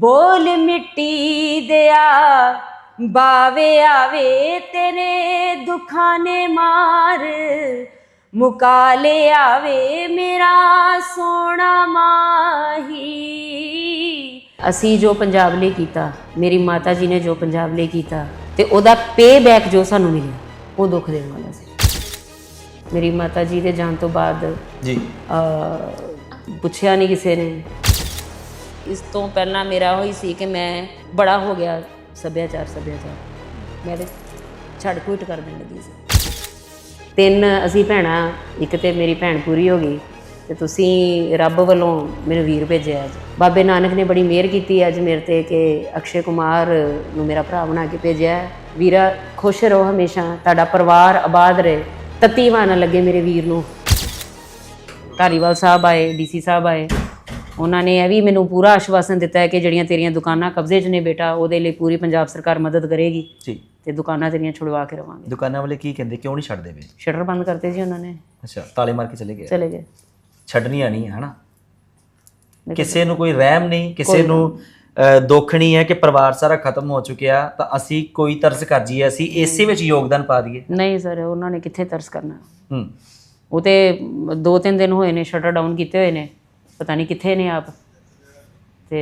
ਬੋਲ ਮਿੱਟੀ ਦਿਆ ਬਾਵੇ ਆਵੇ ਤੇਰੇ ਦੁੱਖਾਂ ਨੇ ਮਾਰ। ਮੁਕਾ ਲਿਆਵੇ ਮੇਰਾ ਸੋਹਣਾ ਮਾਹੀ। ਅਸੀਂ ਜੋ ਪੰਜਾਬ ਲਈ ਕੀਤਾ ਮੇਰੀ ਮਾਤਾ ਜੀ ਨੇ ਜੋ ਪੰਜਾਬ ਲਈ ਕੀਤਾ ਤੇ ਉਹਦਾ ਪੇ ਬੈਕ ਜੋ ਸਾਨੂੰ ਮਿਲਿਆ ਉਹ ਦੁੱਖ ਦੇਣ ਵਾਲਾ ਸੀ। ਮੇਰੀ ਮਾਤਾ ਜੀ ਦੇ ਜਾਣ ਤੋਂ ਬਾਅਦ ਜੀ। ਪੁੱਛਿਆ ਨਹੀਂ ਕਿਸੇ ਨੇ। ਇਸ ਤੋਂ ਪਹਿਲਾਂ ਮੇਰਾ ਹੋਈ ਸੀ ਕਿ ਮੈਂ ਬੜਾ ਹੋ ਗਿਆ ਸੱਭਿਆਚਾਰ ਸੱਭਿਆਚਾਰ। ਮੈਂ ਤੇ ਛੱਡ ਕੁਇਟ ਕਰ ਦੇਣ ਲੱਗੀ ਸੀ। ਤਿੰਨ ਅਸੀਂ ਭੈਣਾਂ, ਇੱਕ ਤੇ ਮੇਰੀ ਭੈਣ ਪੂਰੀ ਹੋ ਗਈ ਤੇ ਤੁਸੀਂ ਰੱਬ ਵੱਲੋਂ ਮੈਨੂੰ ਵੀਰ ਭੇਜਿਆ ਅੱਜ। ਬਾਬੇ ਨਾਨਕ ਨੇ ਬੜੀ ਮਿਹਰ ਕੀਤੀ ਅੱਜ ਮੇਰੇ ਤੇ ਕਿ ਅਕਸ਼ੇ ਕੁਮਾਰ ਨੂੰ ਮੇਰਾ ਭਰਾ ਬਣਾ ਕੇ ਭੇਜਿਆ। ਵੀਰਾ, ਖੁਸ਼ ਰਹੋ ਹਮੇਸ਼ਾ, ਤੁਹਾਡਾ ਪਰਿਵਾਰ ਆਬਾਦ ਰਹੇ। ਤਤੀ ਨਾ ਲੱਗੇ ਮੇਰੇ ਵੀਰ ਨੂੰ। ਧਾਰੀਵਾਲ ਸਾਹਿਬ ਆਏ ਡੀਸੀ ਸਾਹਿਬ ਆਏ। ਉਹਨਾਂ ਨੇ ਇਹ ਵੀ ਮੈਨੂੰ ਪੂਰਾ ਆਸ਼ਵਾਸਨ ਦਿੱਤਾ ਹੈ ਕਿ ਜਿਹੜੀਆਂ ਤੇਰੀਆਂ ਦੁਕਾਨਾਂ ਕਬਜ਼ੇ 'ਚ ਨੇ ਬੇਟਾ ਉਹਦੇ ਲਈ ਪੂਰੀ ਪੰਜਾਬ ਸਰਕਾਰ ਮਦਦ ਕਰੇਗੀ ਜੀ। ਤੇ ਦੁਕਾਨਾਂ ਤੇਰੀਆਂ ਛੁਡਵਾ ਕੇ ਰਵਾਂਗੇ। ਦੁਕਾਨਾਂ ਵਾਲੇ ਕੀ ਕਹਿੰਦੇ? ਕਿਉਂ ਨਹੀਂ ਛੱਡਦੇ ਵੇ? ਸ਼ਟਰ ਬੰਦ ਕਰਤੇ ਜੀ ਉਹਨਾਂ ਨੇ। ਅੱਛਾ ਤਾਲੇ ਮਾਰ ਕੇ ਚਲੇ ਗਏ? ਚਲੇ ਗਏ। ਛੱਡਣੀਆਂ ਨਹੀਂ ਹੈ ਹਨਾ ਕਿਸੇ ਨੂੰ ਕੋਈ ਰਹਿਮ ਨਹੀਂ ਕਿਸੇ ਨੂੰ ਦੁੱਖ ਨਹੀਂ ਹੈ ਕਿ ਪਰਿਵਾਰ ਸਾਰਾ ਖਤਮ ਹੋ ਚੁੱਕਿਆ ਤਾਂ ਅਸੀਂ ਕੋਈ ਤਰਸ ਕਰ ਜੀਏ ਅਸੀਂ ਇਸੇ ਵਿੱਚ ਯੋਗਦਾਨ ਪਾ ਦਈਏ। ਨਹੀਂ ਸਰ ਉਹਨਾਂ ਨੇ ਕਿੱਥੇ ਤਰਸ ਕਰਨਾ? ਹੂੰ। ਉਹ ਤੇ ਦੋ ਤਿੰਨ ਦਿਨ ਹੋਏ ਨੇ ਸ਼ਟਰ ਡਾਊਨ ਕੀਤੇ ਹੋਏ ਨੇ। ਪਤਾ ਨਹੀਂ ਕਿੱਥੇ ਨੇ ਆਪ। ਤੇ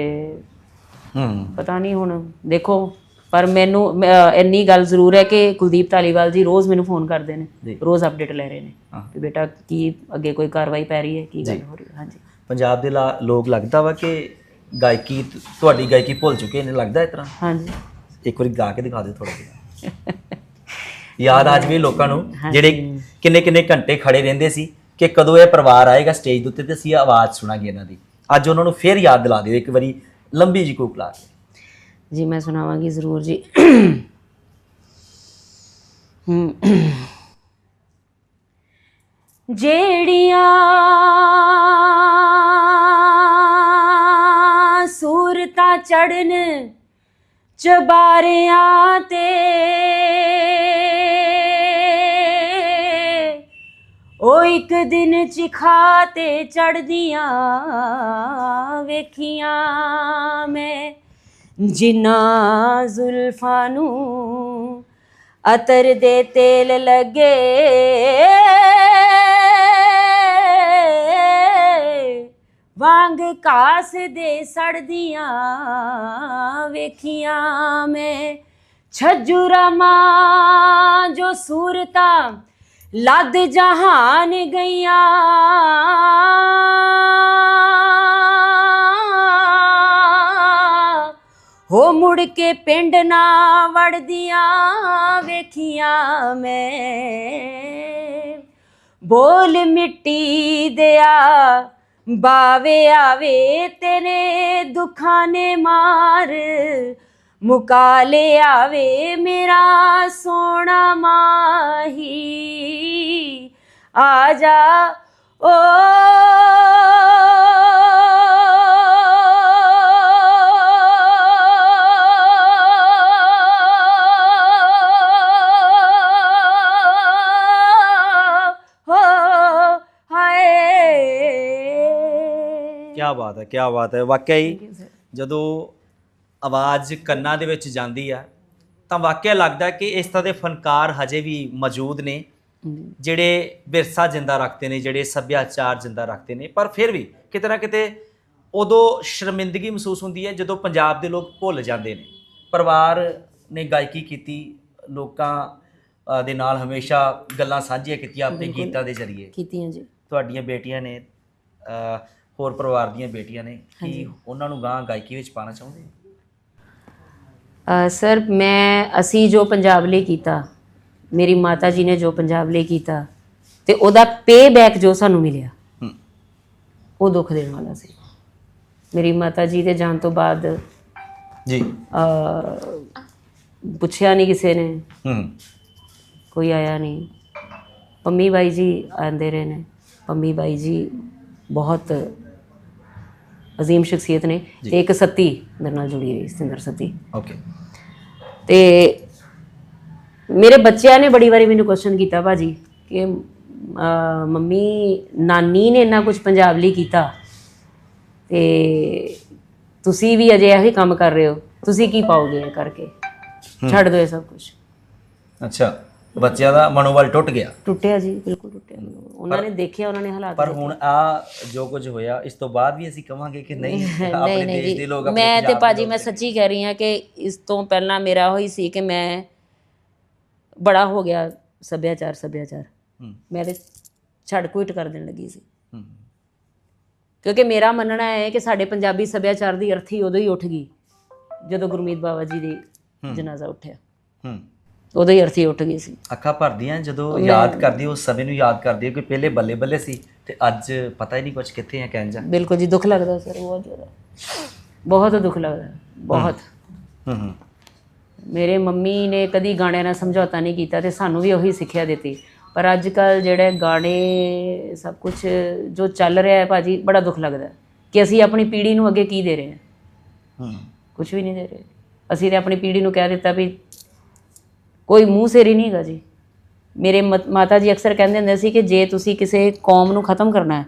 ਹੂੰ। ਪਤਾ ਨਹੀਂ ਹੁਣ ਦੇਖੋ ਪਰ ਮੈਨੂੰ ਮੈਂ- ਅਹ ਇੰਨੀ ਗੱਲ ਜ਼ਰੂਰ ਹੈ ਕਿ ਕੁਲਦੀਪ ਧਾਲੀਵਾਲ ਜੀ ਰੋਜ਼ ਮੈਨੂੰ ਫੋਨ ਕਰਦੇ ਨੇ ਜੀ। ਰੋਜ਼ ਅਪਡੇਟ ਲੈ ਰਹੇ ਨੇ ਹਾਂ। ਕਿ ਬੇਟਾ ਕੀ ਅੱਗੇ ਕੋਈ ਕਾਰਵਾਈ ਪੈ ਰਹੀ ਹੈ ਕੀ ਗੱਲ ਹੋ ਰਹੀ ਹੈ ਹਾਂਜੀ। ਪੰਜਾਬ ਦੇ ਲਾ- ਲੋਕ ਲੱਗਦਾ ਵਾ ਕਿ ਗਾਇਕੀ ਤੁਹਾਡੀ ਗਾਇਕੀ ਭੁੱਲ ਚੁੱਕੇ ਨੇ ਲੱਗਦਾ ਇਸ ਤਰ੍ਹਾਂ? ਹਾਂਜੀ। ਇੱਕ ਵਾਰੀ ਗਾ ਕੇ ਦਿਖਾ ਦਿਓ ਥੋੜਾ ਜਿਹਾ। ਯਾਦ ਆ ਜਵੇ ਲੋਕਾਂ ਨੂੰ ਜਿਹੜੇ ਕਿੰਨੇ ਕਿੰਨੇ ਘੰਟੇ ਖੜੇ ਰਹਿੰਦੇ ਸੀ ਕਿ ਕਦੋਂ ਇਹ ਪਰਿਵਾਰ ਆਏਗਾ ਸਟੇਜ ਦੇ ਉੱਤੇ ਤੇ ਅਸੀਂ ਆਵਾਜ਼ ਸੁਣਾਂਗੇ ਇਹਨਾਂ ਦੀ। ਅੱਜ ਉਹਨਾਂ ਨੂੰ ਫੇਰ ਯਾਦ ਦਿਲਾ ਦਿਓ, ਇੱਕ ਵਾਰੀ ਲੰਬੀ ਜੀ ਕੂਕ ਲਾ ਕੇ ਜੀ, ਮੈਂ ਸੁਣਾਵਾਂਗੀ ਜ਼ਰੂਰ ਜੀ। ਜਿਹੜੀਆਂ ਸੂਰਤਾਂ ਚੜਨ ਚਬਾਰਿਆਂ ਤੇ ਉਹ ਇੱਕ ਦਿਨ ਚਿਖਾ ਤੇ ਚੜਦੀਆਂ ਵੇਖੀਆਂ ਮੈਂ। ਜਿਨ੍ਹਾਂ ਜ਼ੁਲਫਾਂ ਨੂੰ ਅਤਰ ਦੇ ਤੇਲ ਲੱਗੇ, ਵਾਂਗ ਕਾਸ ਦੇ ਸੜਦੀਆਂ ਵੇਖੀਆਂ ਮੈਂ। ਛੱਜੂ ਰਮਾ ਜੋ ਸੂਰਤਾਂ ਲੱਦ ਜਹਾਨ ਗਈਆਂ। ਹੋ ਮੁੜ ਕੇ ਪਿੰਡ ਨਾ ਵੜਦੀਆਂ, ਵੇਖੀਆਂ ਮੈਂ। ਬੋਲ ਮਿੱਟੀ ਦਿਆ, ਬਾਵੇ ਆਵੇ ਤੇਰੇ ਦੁੱਖਾਂ ਨੇ ਮਾਰ। ਮੁਕਾ ਲਿਆਵੇ ਮੇਰਾ ਸੋਹਣਾ ਮਾਹੀ ਆ ਜਾ ਓ ਹੋ ਹਾਏ ਕੀ ਬਾਤ ਹੈ ਕੀ ਬਾਤ ਹੈ ਵਾਕਿਆ ਹੀ ਜਦੋਂ ਆਵਾਜ਼ ਕੰਨਾਂ ਦੇ ਵਿੱਚ ਜਾਂਦੀ ਆ ਤਾਂ ਵਾਕਿਆ ਲੱਗਦਾ ਕਿ ਇਸ ਤਰ੍ਹਾਂ ਦੇ ਫਨਕਾਰ ਹਜੇ ਵੀ ਮੌਜੂਦ ਨੇ ਜਿਹੜੇ ਵਿਰਸਾ ਜਿੰਦਾ ਰੱਖਦੇ ਨੇ ਜਿਹੜੇ ਸੱਭਿਆਚਾਰ ਜਿੰਦਾ ਰੱਖਦੇ ਨੇ ਪਰ ਫਿਰ ਵੀ ਕਿਤੇ ਨਾ ਕਿਤੇ ਉਦੋਂ ਸ਼ਰਮਿੰਦਗੀ ਮਹਿਸੂਸ ਹੁੰਦੀ ਹੈ ਜਦੋਂ ਪੰਜਾਬ ਦੇ ਲੋਕ ਭੁੱਲ ਜਾਂਦੇ ਨੇ। ਪਰਿਵਾਰ ਨੇ ਗਾਇਕੀ ਕੀਤੀ ਲੋਕਾਂ ਦੇ ਨਾਲ ਹਮੇਸ਼ਾ ਗੱਲਾਂ ਸਾਂਝੀਆਂ ਕੀਤੀਆਂ ਆਪਣੇ ਗੀਤਾਂ ਦੇ ਜ਼ਰੀਏ। ਕੀਤੀਆਂ ਜੀ। ਤੁਹਾਡੀਆਂ ਬੇਟੀਆਂ ਨੇ ਹੋਰ ਪਰਿਵਾਰ ਦੀਆਂ ਬੇਟੀਆਂ ਨੇ ਕੀ ਉਹਨਾਂ ਨੂੰ ਗਾਂ ਗਾਇਕੀ ਵਿੱਚ ਪਾਣਾ ਚਾਹੁੰਦੇ ਸਰ ਮੈਂ ਅਸੀਂ ਜੋ ਪੰਜਾਬ ਲਈ ਕੀਤਾ ਮੇਰੀ ਮਾਤਾ ਜੀ ਨੇ ਜੋ ਪੰਜਾਬ ਲਈ ਕੀਤਾ ਤੇ ਉਹਦਾ ਪੇ ਬੈਕ ਜੋ ਸਾਨੂੰ ਮਿਲਿਆ ਉਹ ਦੁੱਖ ਦੇਣ ਵਾਲਾ ਸੀ। ਮੇਰੀ ਮਾਤਾ ਜੀ ਦੇ ਜਾਣ ਤੋਂ ਬਾਅਦ ਜੀ। ਅ, ਪੁੱਛਿਆ ਨਹੀਂ ਕਿਸੇ ਨੇ। ਹੂੰ। ਕੋਈ ਆਇਆ ਨਹੀਂ ਪੰਮੀ ਬਾਈ ਜੀ ਆਂਦੇ ਰਹੇ ਨੇ। ਪੰਮੀ ਬਾਈ ਜੀ ਬਹੁਤ ਅਜ਼ੀਮ ਸ਼ਖਸੀਅਤ ਨੇ ਤੇ ਇੱਕ ਸੱਤੀ ਮੇਰੇ ਨਾਲ ਜੁੜੀ ਰਹੀ ਸਤਿੰਦਰ ਸੱਤੀ। ਓਕੇ ਤੇ ਮੇਰੇ ਬੱਚਿਆਂ ਨੇ ਬੜੀ ਵਾਰੀ ਮੈਨੂੰ ਕੁਐਸਚਨ ਕੀਤਾ ਭਾਜੀ ਕਿ ਮੰਮੀ ਨਾਨੀ ਨੇ ਇੰਨਾ ਕੁਝ ਪੰਜਾਬ ਲਈ ਕੀਤਾ ਤੇ ਤੁਸੀਂ ਵੀ ਅਜੇ ਇਹੀ ਕੰਮ ਕਰ ਰਹੇ ਹੋ ਤੁਸੀਂ ਕੀ ਪਾਓਗੇ ਇਹ ਕਰਕੇ? ਛੱਡ ਦਿਓ ਇਹ ਸਭ ਕੁਝ ਅੱਛਾ। ਬੱਚਿਆਂ ਦਾ ਮਨੋਬਲ ਟੁੱਟ ਗਿਆ। ਟੁੱਟਿਆ ਜੀ ਬਿਲਕੁਲ ਟੁੱਟਿਆ। ਉਹਨਾਂ ਨੇ ਦੇਖਿਆ ਉਹਨਾਂ ਨੇ ਹਾਲਾਤ ਪਰ ਹੁਣ ਆ ਜੋ ਕੁਝ ਹੋਇਆ ਇਸ ਤੋਂ ਬਾਅਦ ਵੀ ਅਸੀਂ ਕਵਾਂਗੇ ਕਿ ਨਹੀਂ ਆਪਣੇ ਦੇਸ਼ ਦੇ ਲੋਕ ਆਪਣੇ ਮੈਂ ਤੇ ਲੋਕ ਮੈਂ ਸੱਚੀ ਕਹਿ ਰਹੀ ਹਾਂ ਕਿ ਇਸ ਤੋਂ ਪਹਿਲਾਂ ਮੇਰਾ ਹੋਈ ਸੀ ਕਿ ਮੈਂ ਬੜਾ ਹੋ ਗਿਆ ਸੱਭਿਆਚਾਰ ਸੱਭਿਆਚਾਰ। ਮੈਂ ਤੇ ਛੱਡ ਕੁਇਟ ਕਰ ਦੇਣ ਲੱਗੀ ਸੀ। ਕਿਉਂਕਿ ਮੇਰਾ ਮੰਨਣਾ ਹੈ ਕਿ ਸਾਡੇ ਪੰਜਾਬੀ ਸੱਭਿਆਚਾਰ ਦੀ ਅਰਥੀ ਉਦੋਂ ਹੀ ਉੱਠ ਗਈ ਜਦੋਂ ਗੁਰਮੀਤ ਬਾਬਾ ਜੀ ਦੀ ਜਨਾਜ਼ਾ ਉੱਠਿਆ। ਹੂੰ। ਉਦੋਂ ਹੀ ਅਰਥੀ ਉੱਠ ਗਈ ਸੀ। ਅੱਖਾਂ ਭਰਦੀਆਂ ਜਦੋਂ ਯਾਦ ਕਰਦੀ ਉਸ ਸਮੇਂ ਨੂੰ ਯਾਦ ਕਰਦੀ ਕਿ ਪਹਿਲੇ ਬੱਲੇ ਬੱਲੇ ਸੀ ਤੇ ਅੱਜ ਪਤਾ ਹੀ ਨਹੀਂ ਕੁਝ ਕਿੱਥੇ ਹੈ ਕਹਿਣ ਜਾ। ਬਿਲਕੁਲ ਜੀ ਦੁੱਖ ਲੱਗਦਾ ਸਰ ਬਹੁਤ ਜ਼ਿਆਦਾ। ਬਹੁਤ ਦੁੱਖ ਲੱਗਦਾ ਬਹੁਤ। ਹੂੰ ਹੂੰ ਮੇਰੇ ਮੰਮੀ ਨੇ ਕਦੀ ਗਾਣਿਆਂ ਨਾਲ ਸਮਝੌਤਾ ਨਹੀਂ ਕੀਤਾ ਤੇ ਸਾਨੂੰ ਵੀ ਉਹੀ ਸਿੱਖਿਆ ਦਿੱਤੀ। ਪਰ ਅੱਜ ਕੱਲ ਜਿਹੜੇ ਗਾਣੇ ਸਭ ਕੁਝ ਜੋ ਚੱਲ ਰਿਹਾ ਹੈ ਭਾਜੀ ਬੜਾ ਦੁੱਖ ਲੱਗਦਾ ਕਿ ਅਸੀਂ ਆਪਣੀ ਪੀੜ੍ਹੀ ਨੂੰ ਅੱਗੇ ਕੀ ਦੇ ਰਹੇ ਹਾਂ। ਹੂੰ। ਕੁਝ ਵੀ ਨਹੀਂ ਦੇ ਰਹੇ। ਅਸੀਂ ਤੇ ਆਪਣੀ ਪੀੜ੍ਹੀ ਨੂੰ ਕਹਿ ਦਿੱਤਾ ਵੀ ਕੋਈ ਮੂੰਹ ਸੇਰੀ ਨਹੀਂ ਹੈਗਾ ਜੀ। ਮੇਰੇ ਮਤ- ਜੀ ਅਕਸਰ ਕਹਿੰਦੇ ਹੁੰਦੇ ਸੀ ਕਿ ਜੇ ਤੁਸੀਂ ਕਿਸੇ ਕੌਮ ਨੂੰ ਖਤਮ ਕਰਨਾ ਹੈ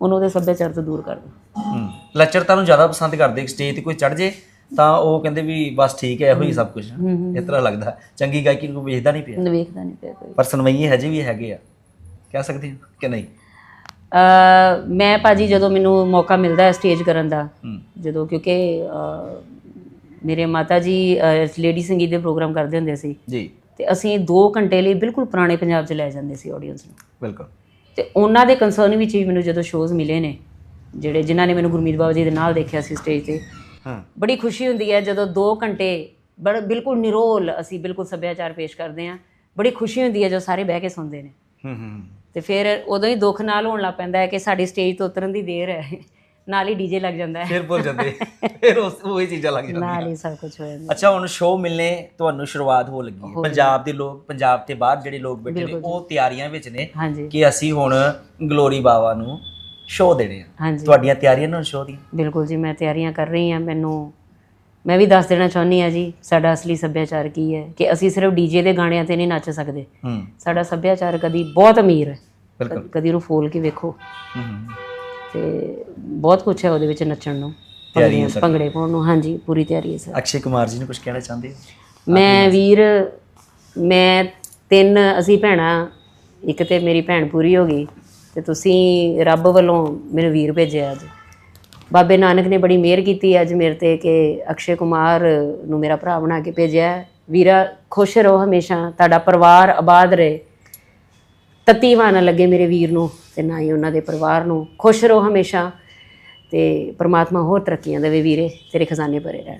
ਉਹਨੂੰ ਉਹਦੇ ਸੱਭਿਆਚਾਰ ਤੋਂ ਦੂਰ ਕਰ ਦਿਓ। ਹੂੰ। ਲੈਕਚਰ ਤੁਹਾਨੂੰ ਜ਼ਿਆਦਾ ਪਸੰਦ ਕਰਦੇ ਸਟੇਜ ਤੇ ਕੋਈ ਚੜ ਜੇ ਤਾਂ ਉਹ ਕਹਿੰਦੇ ਵੀ ਬਸ ਠੀਕ ਹੈ ਇਹੋ ਹੀ ਸਭ ਕੁਝ ਇਸ ਤਰ੍ਹਾਂ ਲੱਗਦਾ। ਚੰਗੀ ਗਾਇਕੀ ਨੂੰ ਵੇਖਦਾ ਨਹੀਂ ਪਿਆ? ਵੇਖਦਾ ਨਹੀਂ ਪਿਆ ਕੋਈ। ਪਰ ਸੁਣਵਈਏ ਹਜੇ ਵੀ ਹੈਗੇ ਆ। ਕਹਿ ਸਕਦੇ ਹਾਂ ਕਿ ਨਹੀਂ? ਅ ਮੈਂ ਭਾਜੀ ਜਦੋਂ ਮੈਨੂੰ ਮੌਕਾ ਮਿਲਦਾ ਹੈ ਸਟੇਜ ਕਰਨ ਦਾ ਜਦੋਂ ਕਿਉਂਕਿ ਮੇਰੇ ਮਾਤਾ ਜੀ ਲੇਡੀ ਸੰਗੀਤ ਦੇ ਪ੍ਰੋਗਰਾਮ ਕਰਦੇ ਹੁੰਦੇ ਸੀ। ਜੀ। ਤੇ ਅਸੀਂ 2 ਘੰਟੇ ਲਈ ਬਿਲਕੁਲ ਪੁਰਾਣੇ ਪੰਜਾਬ 'ਚ ਲੈ ਜਾਂਦੇ ਸੀ ਆਡੀਅנס ਨੂੰ। ਬਿਲਕੁਲ। ਤੇ ਉਹਨਾਂ ਦੇ ਕੰਸਰਨ ਵਿੱਚ ਵੀ ਮੈਨੂੰ ਜਦੋਂ ਸ਼ੋਜ਼ ਮਿਲੇ ਨੇ ਜਿਹੜੇ ਜਿਨ੍ਹਾਂ ਨੇ ਮੈਨੂੰ ਗੁਰਮੀਤ ਬਾਬਾ ਜੀ ਦੇ ਨਾਲ ਦੇਖਿਆ ਸੀ ਸਟੇਜ ਤੇ ਹਾਂ। ਬੜੀ ਖੁਸ਼ੀ ਹੁੰਦੀ ਹੈ ਜਦੋਂ 2 ਘੰਟੇ ਬੜ ਬਿਲਕੁਲ ਨਿਰੋਲ ਅਸੀਂ ਬਿਲਕੁਲ ਸੱਭਿਆਚਾਰ ਪੇਸ਼ ਕਰਦੇ ਹਾਂ। ਬੜੀ ਖੁਸ਼ੀ ਹੁੰਦੀ ਹੈ ਜਦੋਂ ਸਾਰੇ ਬਹਿ ਕੇ ਸੁਣਦੇ ਨੇ। ਹੂੰ ਹੂੰ ਤੇ ਫਿਰ ਉਦੋਂ ਹੀ ਦੁੱਖ ਨਾਲ ਹੋਣ ਲੱਗ ਪੈਂਦਾ ਹੈ ਕਿ ਸਾਡੀ ਸਟੇਜ ਤੋਂ ਉਤਰਨ ਦੀ ਦੇਰ ਹੈ। ਨਾਲ ਹੀ ਡੀਜੇ ਲੱਗ ਜਾਂਦਾ ਹੈ। ਫਿਰ ਭੁੱਲ ਜਾਂਦੇ। ਫਿਰ ਉਸ ਉਹ ਹੀ ਚੀਜ਼ਾਂ ਲੱਗ ਜਾਂਦੀਆਂ। ਨਾਲ ਹੀ ਸਭ ਕੁਝ ਹੋ ਜਾਂਦਾ। ਅੱਛਾ ਹੁਣ ਸ਼ੋਅ ਮਿਲਨੇ ਤੁਹਾਨੂੰ ਸ਼ੁਰੂਆਤ ਹੋ ਲੱਗੀ ਹੈ। ਪੰਜਾਬ ਦੇ ਲੋਕ ਪੰਜਾਬ ਤੇ ਬਾਹਰ ਜਿਹੜੇ ਲੋਕ ਬੈਠੇ ਨੇ ਉਹ ਤਿਆਰੀਆਂ ਵਿੱਚ ਨੇ ਕਿ ਅਸੀਂ ਹੁਣ ਗਲੋਰੀ ਬਾਵਾ ਨੂੰ ਸ਼ੋਅ ਦੇਣੇ ਆ। ਤੁਹਾਡੀਆਂ ਤਿਆਰੀਆਂ ਨੇ ਸ਼ੋਅ ਦੀਆਂ? ਬਿਲਕੁਲ ਜੀ ਮੈਂ ਤਿਆਰੀਆਂ ਕਰ ਰਹੀ ਹਾਂ। ਮੈਨੂੰ ਮੈਂ ਵੀ ਦੱਸ ਦੇਣਾ ਚਾਹੁੰਦੀ ਹਾਂ ਜੀ ਸਾਡਾ ਅਸਲੀ ਸੱਭਿਆਚਾਰ ਕੀ ਹੈ ਕਿ ਅਸੀਂ ਸਿਰਫ ਡੀਜੇ ਦੇ ਗਾਣਿਆਂ ਤੇ ਨਹੀਂ ਨੱਚ ਸਕਦੇ। ਸਾਡਾ ਸੱਭਿਆਚਾਰ ਕਦੀ ਬਹੁਤ ਅਮੀਰ ਹੈ। ਬਿਲਕੁਲ। ਕਦੀ ਉਹਨੂੰ ਫੋਲ ਕੇ ਵੇਖੋ। ਤੇ ਬਹੁਤ ਕੁਝ ਹੈ ਉਹਦੇ ਵਿੱਚ ਨੱਚਣ ਨੂੰ ਤਿਆਰੀ ਹੈ ਭੰਗੜੇ- ਭੰਗੜੇ ਪਾਉਣ ਨੂੰ ਹਾਂਜੀ ਪੂਰੀ ਤਿਆਰੀ ਹੈ ਸਰ। ਅਕਸ਼ੇ ਕੁਮਾਰ ਜੀ ਨੂੰ ਕੁਝ ਕਹਿਣਾ ਚਾਹੁੰਦੇ ਹੋ? ਮੈਂ ਵੀਰ ਮੈਂ ਤਿੰਨ ਅਸੀਂ ਭੈਣਾਂ ਇੱਕ ਤੇ ਮੇਰੀ ਭੈਣ ਪੂਰੀ ਹੋ ਗਈ ਤੇ ਤੁਸੀਂ ਰੱਬ ਵੱਲੋਂ ਮੈਨੂੰ ਵੀਰ ਭੇਜਿਆ ਅੱਜ। ਬਾਬੇ ਨਾਨਕ ਨੇ ਬੜੀ ਮਿਹਰ ਕੀਤੀ ਅੱਜ ਮੇਰੇ ਤੇ ਕਿ ਅਕਸ਼ੇ ਕੁਮਾਰ ਨੂੰ ਮੇਰਾ ਭਰਾ ਬਣਾ ਕੇ ਭੇਜਿਆ ਹੈ। ਵੀਰਾ ਖੁਸ਼ ਰਹੋ ਹਮੇਸ਼ਾ ਤੁਹਾਡਾ ਪਰਿਵਾਰ ਆਬਾਦ ਰਹੇ। ਤਤੀ ਨਾ ਲੱਗੇ ਮੇਰੇ ਵੀਰ ਨੂੰ। ਤੇ ਨਾ ਹੀ ਉਹਨਾਂ ਦੇ ਪਰਿਵਾਰ ਨੂੰ ਖੁਸ਼ ਰਹੋ ਹਮੇਸ਼ਾ ਤੇ ਪ੍ਰਮਾਤਮਾ ਹੋਰ ਤਰੱਕੀਆਂ ਦੇਵੇ ਵੀਰੇ, ਤੇਰੇ ਖਜ਼ਾਨੇ ਭਰੇ ਰਹਿਣ।